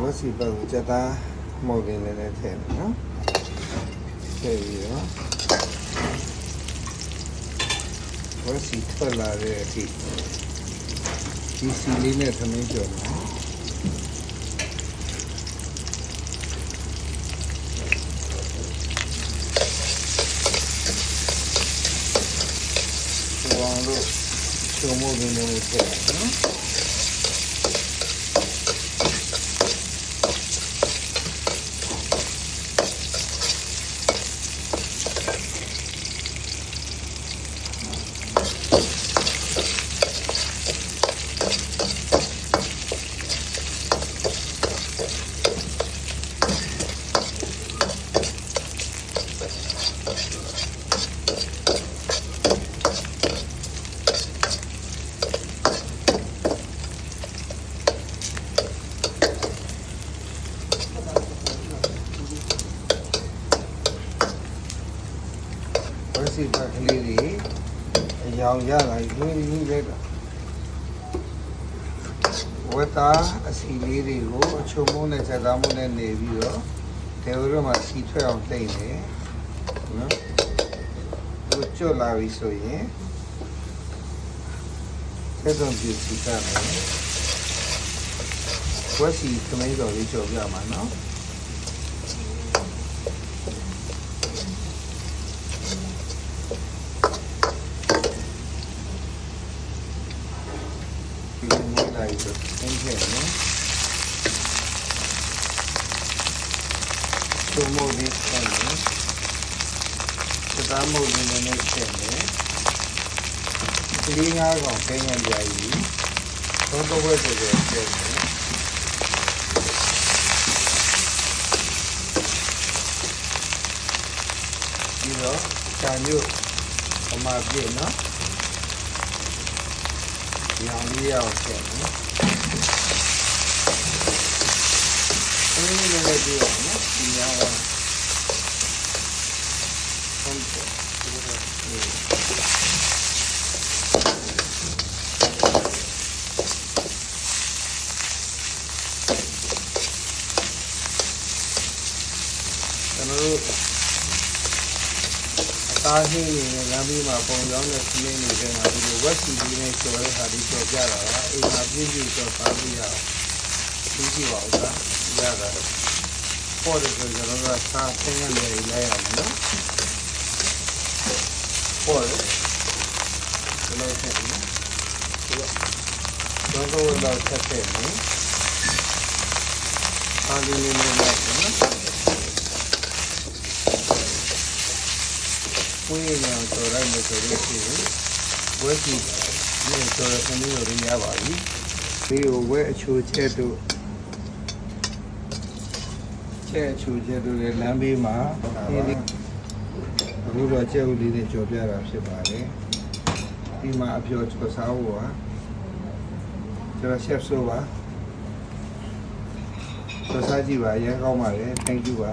ဝက်စီပတ်ကိုစက်သားမော်ကင်လေးနဲ့ထည့်မယ်နော်ထည့်ပြီးတော့ဝက်စီထွက်လာတဲ့အထိဒီစီလေးနဲ့သမင်းကြော်မယ်ဒီအောင်လို့ချုံမိုးကင်းလေးထည့်ရနော် ဝက်စီပတ်ကလေးတွေအယောင်ရလာပြီရင်းရင်းလိုက်တာဝက်သားအစီလေးတွေကိုအချုံမိုးနဲ့စက်သားမိုးနဲ့နေပြီးတော့တေဝရမှာစီထွက်အောင်တိတ်နေနော်သူကျွတ်လာပြီဆိုရင်သက်သွန်ပြစီကမယ်ဝက်စီသမီးတော်လေးကြော်ပြမှာနော် ဒီလိုမျိုးလိုက်တော့သင်ခဲ့နော်သူမို့ဒီဆက်မယ်စတားမို့ဒီနည်းနည်းဆက်မယ်ကလေးငါးကောင်ခင်းရပြာကြီးသုံးတော့ဝဲဆိုတော့ဆက်မယ်ပြီးတော့ခြံမြို့အမပြည့်နော် ဒီအောင်လေးရအောင်ဆက်နော်အင်းလေးလည်းကြည့်အောင်နော်ဒီအောင်ဆုံးတယ် ကျွန်တော်တို့အသားဟင်းတွေနဲ့လမ်းဘေးမှာပုံရောင်းတဲ့ခင်းတွေထဲမှာဒီလိုဝက်စီလေးနဲ့ကျော်တဲ့ဟာဒီကျော်ကြတာကအိမ်မှာပြည့်ပြည့်ကျော်စားလို့ရအောင်ပြည့်ကြည့်ပါဦးလားရတာပေါ်တယ်ဆိုကျွန်တော်ကစားသင်္ကန်းလေးလိုက်ရမယ်နော်ပေါ်တယ်ဒီလိုဆက်နော်ဒီတော့တော့တော့ဆက်ခဲ့မယ်အားလေးလေးလေးလိုက်နော် ဝေးနေအောင်ဆိုလိုက်မယ်ဆိုလို့ရှိရင်ဝဲကြည့်နေဆိုတော့ခဏလေးရပါပြီဒီကိုဝဲအချိုချက်တို့ချက်အချိုချက်တို့လည်းလမ်းဘေးမှာအခုတော့ချက်ဦးလေးတွေကြော်ပြတာဖြစ်ပါတယ်ဒီမှာအပြောကျော်စားဖို့ပါကျွန်တော် chef ဆိုပါကျော်စားကြည့်ပါအရင်ကောင်းပါတယ် thank you ပါ